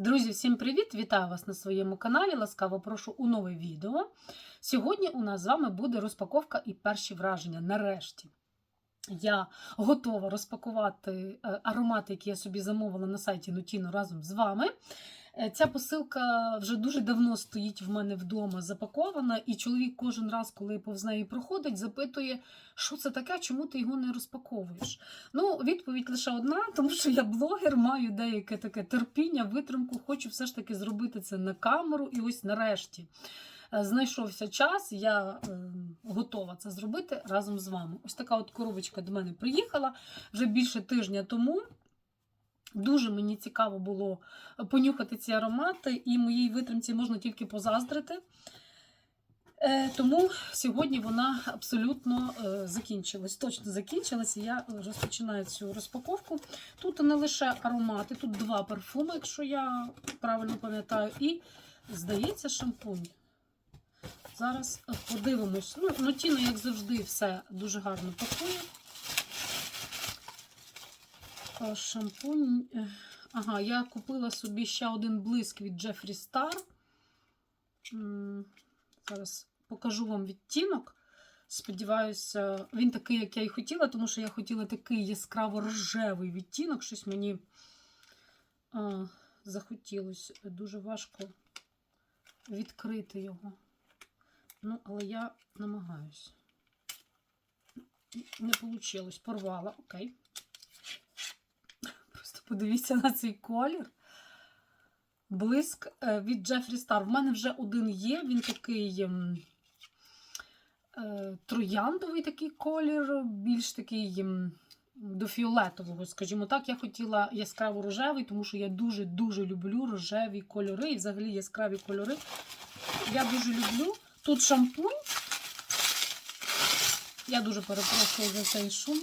Друзі, всім привіт! Вітаю вас на своєму каналі. Ласкаво прошу у нове відео. Сьогодні у нас з вами буде розпаковка і перші враження. Нарешті я готова розпакувати е, аромати, які я собі замовила на сайті Nutino разом з вами. Е, Ця посилка вже дуже давно стоїть в мене вдома запакована, і чоловік кожен раз, коли повз неї проходить, запитує, що це таке, чому ти його не розпаковуєш. Ну, відповідь лише одна, тому що я блогер, маю деяке таке терпіння, витримку, хочу все ж таки зробити це на камеру. І ось нарешті е, знайшовся час, я е, готова це зробити разом з вами. Ось така от коробочка до мене приїхала вже більше тижня тому. Дуже мені цікаво було понюхати ці аромати, і моїй витримці можна тільки позаздрити. Е, тому сьогодні вона абсолютно е, закінчилась. Точно закінчилась, я розпочинаю цю розпаковку. Тут не лише аромати, тут два парфуми, якщо я правильно пам'ятаю, і, здається, шампунь. Зараз подивимось. Ну, ну тіно, як завжди, все дуже гарно пакує. Е, Шампунь. е, Ага, я купила собі ще один блиск від Jeffree Star. Зараз покажу вам відтінок. Сподіваюся, він такий, як я і хотіла, тому що я хотіла такий яскраво рожевий відтінок. Щось мені а, захотілося. Дуже важко відкрити його. Ну, але я намагаюсь. Не вийшло, порвала, окей. Подивіться на цей колір. Блиск е, від Джефрі Стар. В мене вже один є, він такий ем, е, трояндовий такий колір, більш такий ем, до фіолетового, скажімо так. Я хотіла яскраво рожевий, тому що я дуже-дуже люблю рожеві кольори і взагалі яскраві кольори. Я дуже люблю. Тут шампунь. Я дуже перепрошую за цей шум.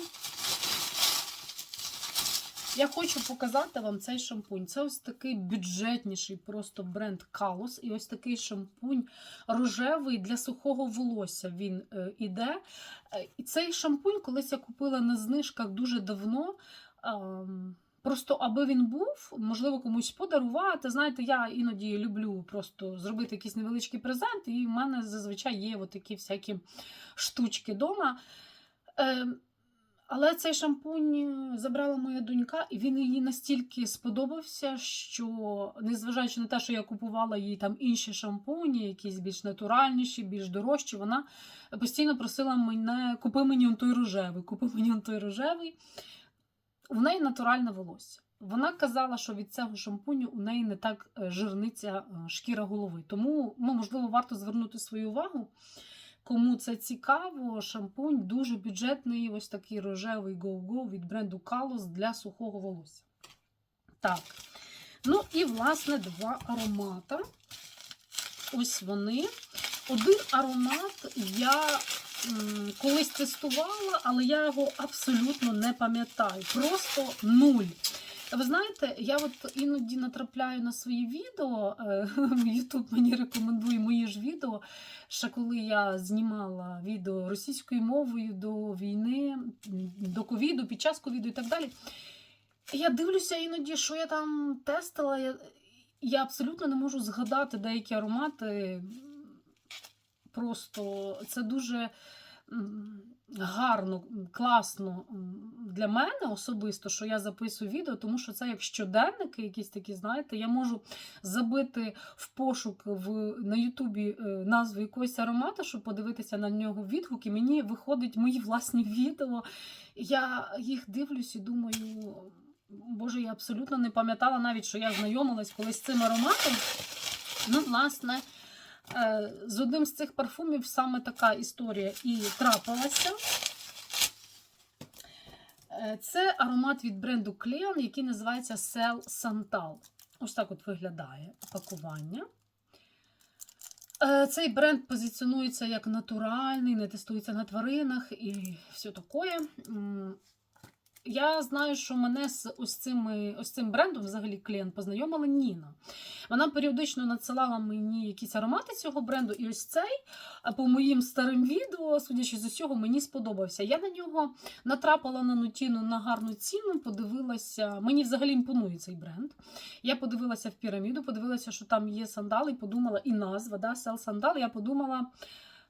Я хочу показати вам цей шампунь. Це ось такий бюджетніший просто бренд Калус. І ось такий шампунь рожевий для сухого волосся він е, іде. Е, І цей шампунь колись я купила на знижках дуже давно. ем, Просто аби він був, можливо, комусь подарувати. Знаєте, я іноді люблю просто зробити якийсь невеличкий презент, і в мене зазвичай є такі всякі штучки вдома. Але цей шампунь забрала моя донька, і він їй настільки сподобався, що, незважаючи на те, що я купувала їй там інші шампуні, якісь більш натуральніші, більш дорожчі, вона постійно просила мене, купи мені той рожевий, купи мені той рожевий. В неї натуральне волосся. Вона казала, що від цього шампуню у неї не так е, жирниться е, шкіра голови. Тому, ну, можливо, варто звернути свою увагу. Кому це цікаво, шампунь дуже бюджетний, ось такий рожевий Go-Go від бренду Kalos для сухого волосся. Так. Ну і, власне, два аромата. Ось вони. Один аромат я колись тестувала, але я його абсолютно не пам'ятаю. Просто нуль. Ви знаєте, я от іноді натрапляю на свої відео. Ютуб мені рекомендує мої ж відео. Ще коли я знімала відео російською мовою до війни, до ковіду, під час ковіду і так далі. Я дивлюся іноді, що я там тестила. Я, я абсолютно не можу згадати деякі аромати. Просто це дуже гарно, класно для мене особисто, що я записую відео, тому що це як щоденники, якісь такі, знаєте, я можу забити в пошук в, на Ютубі е, назву якогось аромату, щоб подивитися на нього відгук, і мені виходять мої власні відео. Я їх дивлюсь і думаю. Боже, я абсолютно не пам'ятала навіть, що я знайомилась колись з цим ароматом. Ну, власне, з одним з цих парфумів саме така історія і трапилася. Е, Це аромат від бренду Cleon, який називається Cell Santal. Ось так от виглядає пакування. Е, Цей бренд позиціонується як натуральний, не тестується на тваринах і все таке. Я знаю, що мене з ось, цими, ось цим брендом взагалі клієнт познайомила Ніна. Вона періодично надсилала мені якісь аромати цього бренду, і ось цей, а по моїм старим відео, судячи з усього, мені сподобався. Я на нього натрапила на нутіну на гарну ціну, подивилася. Мені взагалі імпонує цей бренд. Я подивилася в піраміду, подивилася, що там є сандали, і подумала, і назва, да, сел сандал. Я подумала.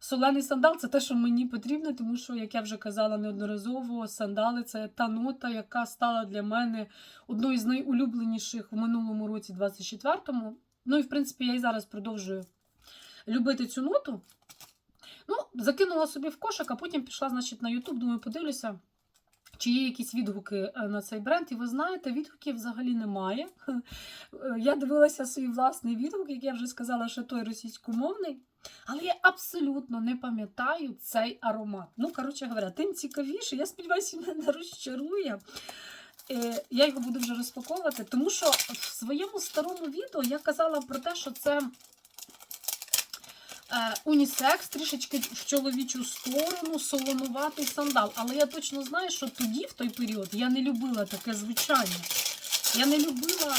Солений сандал це те, що мені потрібно, тому що, як я вже казала неодноразово, сандали це та нота, яка стала для мене одною з найулюбленіших в минулому році, 24-му. Ну і в принципі я і зараз продовжую любити цю ноту. Ну, закинула собі в кошик, а потім пішла, значить, на Ютуб, думаю, подивлюся. Чи є якісь відгуки е, на цей бренд? І ви знаєте, відгуків взагалі немає. Е, Я дивилася свій власний відгук, як я вже сказала, що той російськомовний. Але я абсолютно не пам'ятаю цей аромат. Ну, коротше говоря, тим цікавіше. Я сподіваюся, він мене розчарує. Е, Я його буду вже розпаковувати, тому що в своєму старому відео я казала про те, що це унісекс, трішечки в чоловічу сторону, солонуватий сандал. Але я точно знаю, що тоді, в той період, я не любила таке звучання. Я не любила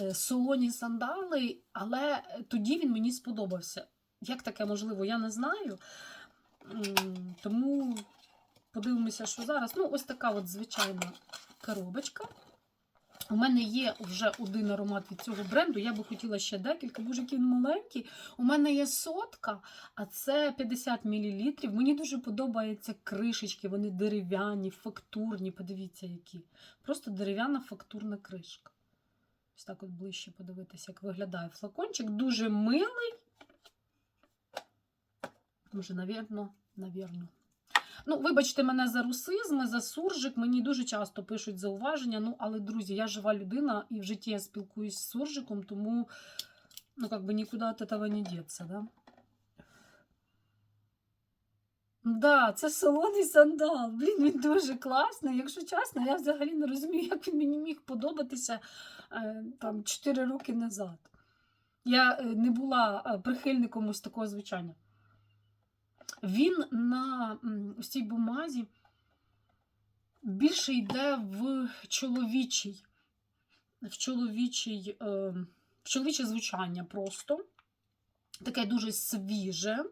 е, солоні сандали, але тоді він мені сподобався. Як таке можливо, я не знаю. Тому подивимося, що зараз. Ну, ось така от звичайна коробочка. У мене є вже один аромат від цього бренду. Я би хотіла ще декілька, який він маленький. У мене є сотка, а це 50 мл. Мені дуже подобаються кришечки, вони дерев'яні, фактурні. Подивіться, які. Просто дерев'яна фактурна кришка. Ось так от ближче подивитися, як виглядає флакончик. Дуже милий. Може, навірно, навірно. Ну, вибачте мене за русизми, за суржик. Мені дуже часто пишуть зауваження. Ну, але, друзі, я жива людина і в житті я спілкуюсь з суржиком, тому, ну, как бы нікуди від этого не деться, да? Да, це солоний сандал. Блін, він дуже класний. Якщо чесно, я взагалі не розумію, як він мені міг подобатися е, там 4 роки назад. Я е, не була е, прихильником ось такого звучання. Він на ось цій бумазі більше йде в чоловічий, в чоловічий, е, в чоловіче звучання просто. Таке дуже свіже.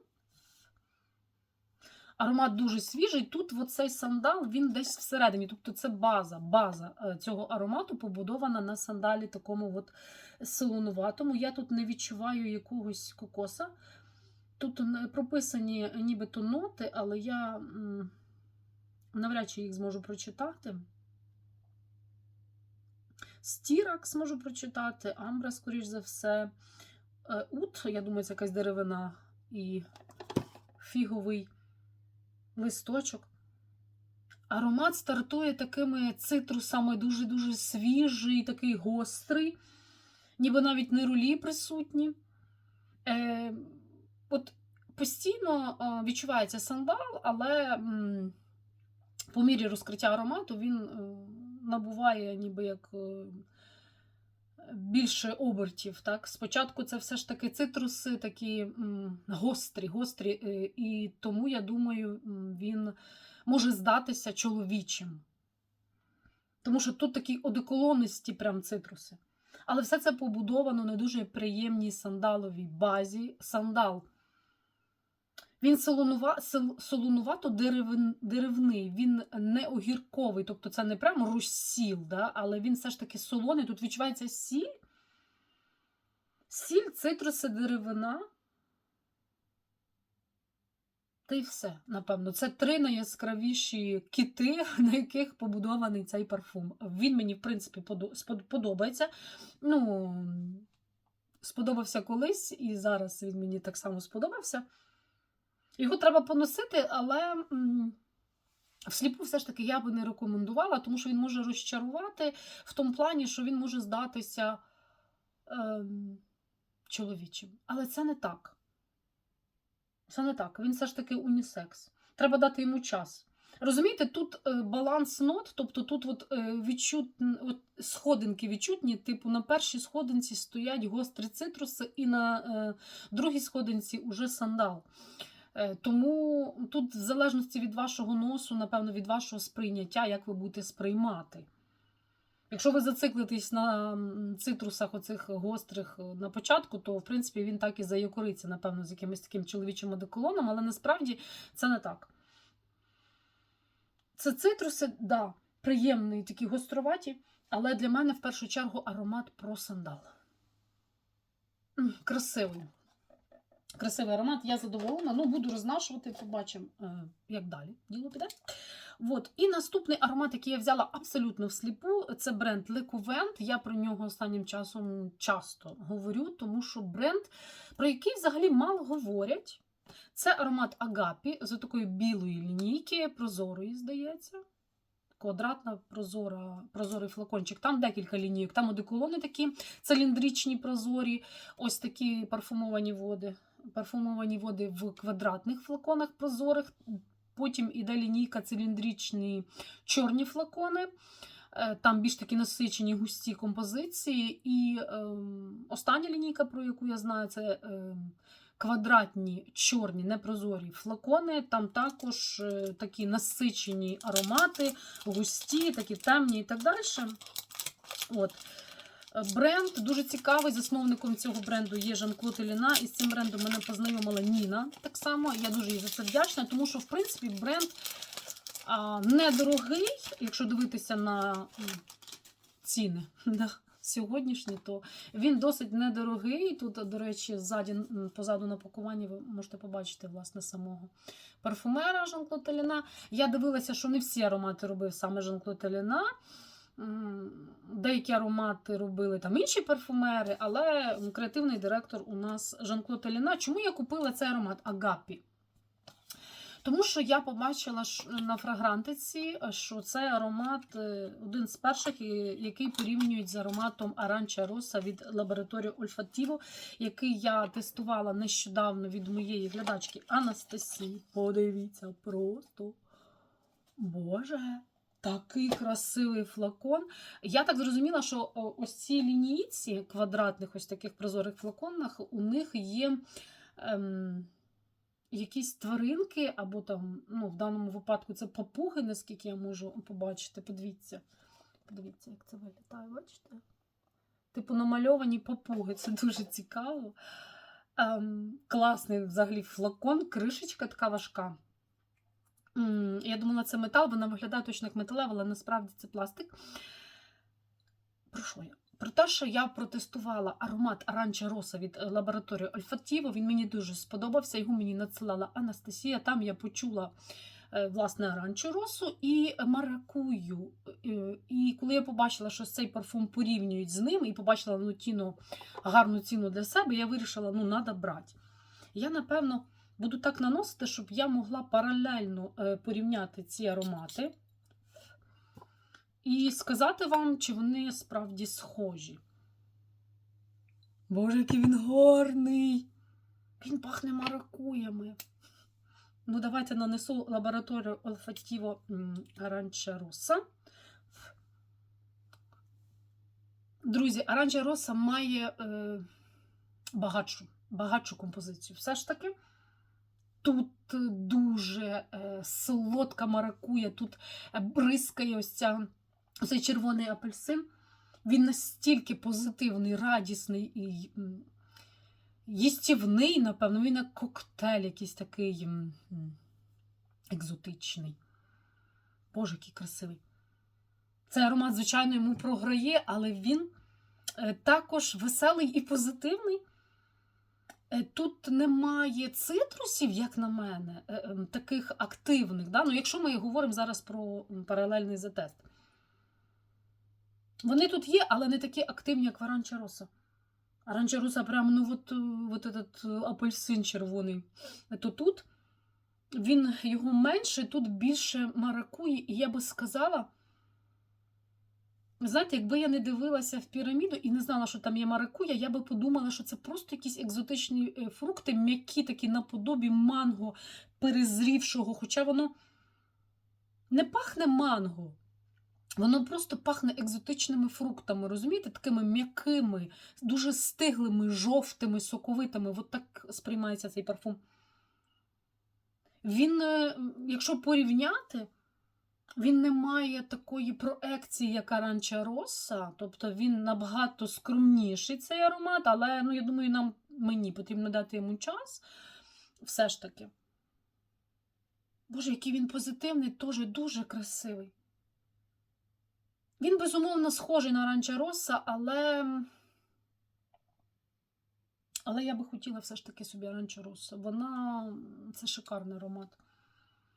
Аромат дуже свіжий. Тут оцей сандал, він десь всередині. Тобто це база, база е, цього аромату побудована на сандалі такому от солонуватому. Я тут не відчуваю якогось кокоса. Тут прописані нібито ноти, але я навряд чи їх зможу прочитати. Стірак зможу прочитати, амбра, скоріш за все. Е, Ут, я думаю, це якась деревина і фіговий листочок. Аромат стартує такими цитрусами, дуже-дуже свіжий, такий гострий, ніби навіть не рулі присутні. Е, от постійно е, відчувається сандал, але по мірі розкриття аромату він е, набуває ніби як е, більше обертів. Так? Спочатку це все ж таки цитруси такі гострі, гострі, і тому, я думаю, він може здатися чоловічим. Тому що тут такі одеколонисті прям цитруси. Але все це побудовано на дуже приємній сандаловій базі. Сандал. Він солонува, солонувато деревний, він не огірковий, тобто це не прямо розсіл, да? але він все ж таки солоний. Тут відчувається сіль. Сіль, цитруси, деревина. Та й все, напевно. Це три найяскравіші кити, на яких побудований цей парфум. Він мені, в принципі, подобається. Ну, сподобався колись, і зараз він мені так само сподобався. Його треба поносити, але всліпу все ж таки я би не рекомендувала, тому що він може розчарувати в тому плані, що він може здатися ем, чоловічим. Але це не так. Це не так. Він все ж таки унісекс. Треба дати йому час. Розумієте, тут е, баланс нот, тобто тут от, е, відчут, от сходинки відчутні, типу на першій сходинці стоять гострі цитруси, і на е, другій сходинці уже сандал. Е, Тому тут, в залежності від вашого носу, напевно, від вашого сприйняття, як ви будете сприймати. Якщо ви зациклитесь на цитрусах оцих гострих е, на початку, то в принципі він так і заякориться, напевно, з якимось таким чоловічим одеколоном, але насправді це не так. Це цитруси, да, приємні, такі гостроваті, але для мене в першу чергу аромат про сандал. Красивий. Красивий аромат, я задоволена. Ну, буду рознашувати, побачимо, е, як далі діло піде. От. І наступний аромат, який я взяла абсолютно всліпу, це бренд Le. Я про нього останнім часом часто говорю, тому що бренд, про який взагалі мало говорять. Це аромат Агапі з такої білої лінійки, прозорої, здається. Квадратна прозора, прозорий флакончик. Там декілька лінійок. Там одеколони такі циліндричні, прозорі, ось такі парфумовані води. Парфумовані води в квадратних флаконах прозорих. Потім іде лінійка циліндричні чорні флакони. Е, Там більш такі насичені густі композиції. І ем, остання лінійка, про яку я знаю, це ем, квадратні чорні непрозорі флакони. Там також е, такі насичені аромати, густі, такі темні і так далі. От. Бренд дуже цікавий. Засновником цього бренду є Жан-Клод Еліна. І з цим брендом мене познайомила Ніна. Так само. Я дуже їй за це вдячна, тому що, в принципі, бренд недорогий, якщо дивитися на ціни да, сьогоднішні, то він досить недорогий. Тут, до речі, ззаді, позаду на пакуванні ви можете побачити власне самого парфумера Жан-Клод Еліна. Я дивилася, що не всі аромати робив саме Жан-Клод Еліна. Деякі аромати робили там інші парфумери, але креативний директор у нас Жан-Клод Еліна. Чому я купила цей аромат Агапі? Тому що я побачила на фрагрантиці, що цей аромат е, один з перших, який порівнюють з ароматом Аранча Роса від лабораторії Ольфатіво, який я тестувала нещодавно від моєї глядачки Анастасії. Подивіться, просто Боже, такий красивий флакон. Я так зрозуміла, що ось ці лінійці квадратних, ось таких прозорих флаконах, у них є. Ем, якісь тваринки, або там, ну, в даному випадку це папуги, наскільки я можу побачити. Подивіться. Подивіться, як це виглядає, бачите? Типу намальовані папуги, це дуже цікаво. Ем, класний взагалі флакон, кришечка така важка. Я думала, це метал, вона виглядає точно як металева, але насправді це пластик. Про що я? Про те, що я протестувала аромат Аранча Роса від е, лабораторії Ольфатіво. Він мені дуже сподобався. Його мені надсилала Анастасія. Там я почула е, власне аранчу росу і маракую. Е, І коли я побачила, що цей парфум порівнюють з ним, і побачила ну, тіну, гарну ціну для себе, я вирішила, ну, треба брати. Я, напевно, буду так наносити, щоб я могла паралельно е, порівняти ці аромати. І сказати вам, чи вони справді схожі. Боже, який він гарний! Він пахне маракуями. Ну, давайте нанесу лабораторію Olfativo Аранча Роса. Друзі, Аранча Роса має е, багатшу, багатшу композицію. Все ж таки. Тут дуже е, солодка маракуя, тут е, бризкає ось ця, цей червоний апельсин. Він настільки позитивний, радісний і їстівний, напевно, він як коктейль якийсь такий екзотичний. Боже, який красивий. Цей аромат, звичайно, йому програє, але він е, також веселий і позитивний. Е, Тут немає цитрусів, як на мене, е, ем, таких активних. Да? Ну, якщо ми говоримо зараз про паралельний затест. Вони тут є, але не такі активні, як в Аранча Роса. Аранча прям, ну, от, е, от этот апельсин червоний. То тут він його менше, тут більше маракує, і я би сказала. Знаєте, якби я не дивилася в піраміду і не знала, що там є маракуя, я би подумала, що це просто якісь екзотичні е, фрукти, м'які такі наподобі манго перезрівшого. Хоча воно не пахне манго. Воно просто пахне екзотичними фруктами, розумієте, такими м'якими, дуже стиглими, жовтими, соковитими. От так сприймається цей парфум. Він, е, якщо порівняти, він не має такої проекції, як Аранча Росса, тобто він набагато скромніший цей аромат, але ну, я думаю, нам мені потрібно дати йому час. Все ж таки. Боже, який він позитивний, теж дуже красивий. Він, безумовно, схожий на Аранча Росса, але. Але я би хотіла все ж таки собі Аранча Росса. Вона це шикарний аромат.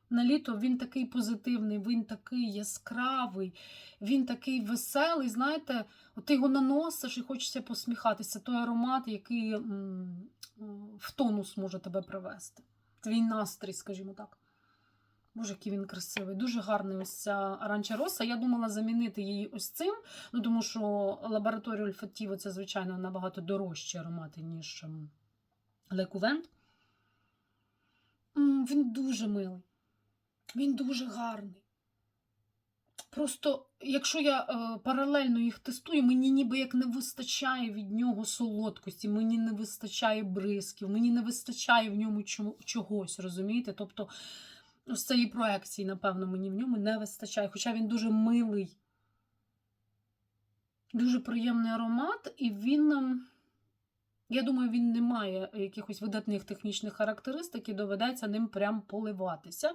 На літо він такий позитивний, він такий яскравий, він такий веселий. Знаєте, от ти його наносиш і хочеться посміхатися. Той аромат, який в тонус може тебе привести. Твій настрій, скажімо так. Боже, який він красивий. Дуже гарний ось ця аранча роса. Я думала замінити її ось цим, ну тому що лабораторія Ольфатіво це, звичайно, набагато дорожчі аромати, ніж ем, Лекувент. Він дуже милий. Він дуже гарний. Просто, якщо я е, паралельно їх тестую, мені ніби як не вистачає від нього солодкості, мені не вистачає бризків, мені не вистачає в ньому чогось, розумієте? Тобто, ось цієї проекції, напевно, мені в ньому не вистачає. Хоча він дуже милий, дуже приємний аромат, і він. ем, Я думаю, він не має якихось видатних технічних характеристик і доведеться ним прям поливатися.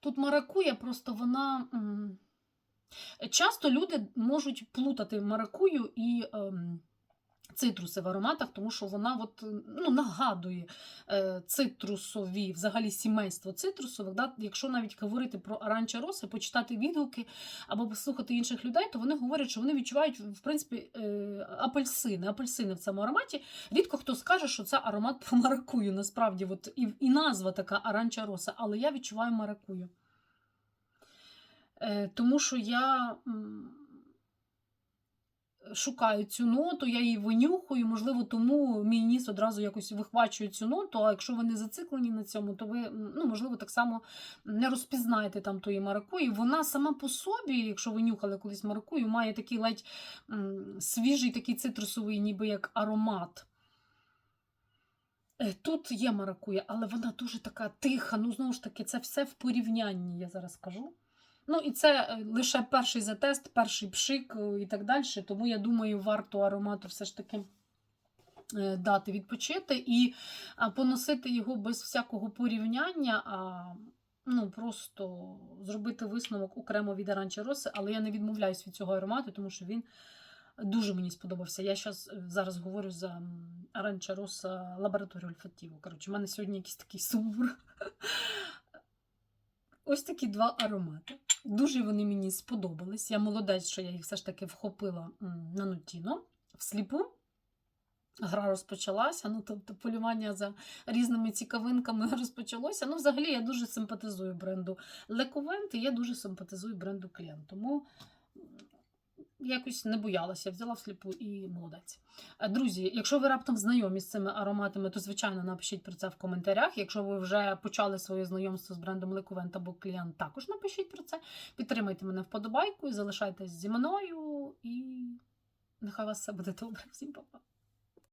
Тут маракуя, просто вона. Часто люди можуть плутати маракую і ем, цитруси в ароматах, тому що вона от, ну, нагадує е, цитрусові, взагалі сімейство цитрусових. Да? Якщо навіть говорити про аранча роси, почитати відгуки або послухати інших людей, то вони говорять, що вони відчувають в принципі е, апельсини, апельсини в цьому ароматі. Рідко хто скаже, що це аромат про маракую. Насправді, от і, і назва така аранча роса, але я відчуваю маракую. Е, тому що я шукаю цю ноту, я її винюхую, можливо, тому мій ніс одразу якось вихвачує цю ноту. А якщо ви не зациклені на цьому, то ви, ну, можливо, так само не розпізнаєте там тої маракуї. Вона сама по собі, якщо ви нюхали колись маракую, має такий ледь свіжий, такий цитрусовий, ніби як аромат. Е, Тут є маракуя, але вона дуже така тиха. Ну, знову ж таки, це все в порівнянні, я зараз кажу. Ну, і це е, лише перший затест, перший пшик е, і так далі. Тому я думаю, варто аромату все ж таки е, дати відпочити і поносити його без всякого порівняння, а ну, просто зробити висновок окремо від Аранчі Роси, але я не відмовляюсь від цього аромату, тому що він дуже мені сподобався. Я е, зараз говорю за Аранча Роса лабораторію Ольфатіву. Коротше, у мене сьогодні якийсь такий сумбур. Ось такі два аромати. Дуже вони мені сподобались. Я молодець, що я їх все ж таки вхопила на нотіно всліпу. Гра розпочалася, ну тобто полювання за різними цікавинками розпочалося. Ну, взагалі, я дуже симпатизую бренду Лековент, і я дуже симпатизую бренду Клієнт. Тому якось не боялася, взяла всліпу і молодець. Е, Друзі, якщо ви раптом знайомі з цими ароматами, то звичайно напишіть про це в коментарях. Якщо ви вже почали своє знайомство з брендом Лековент або клієнт, також напишіть про це. Підтримайте мене вподобайкою, залишайтесь зі мною і нехай вас все буде добре. Всім па-па.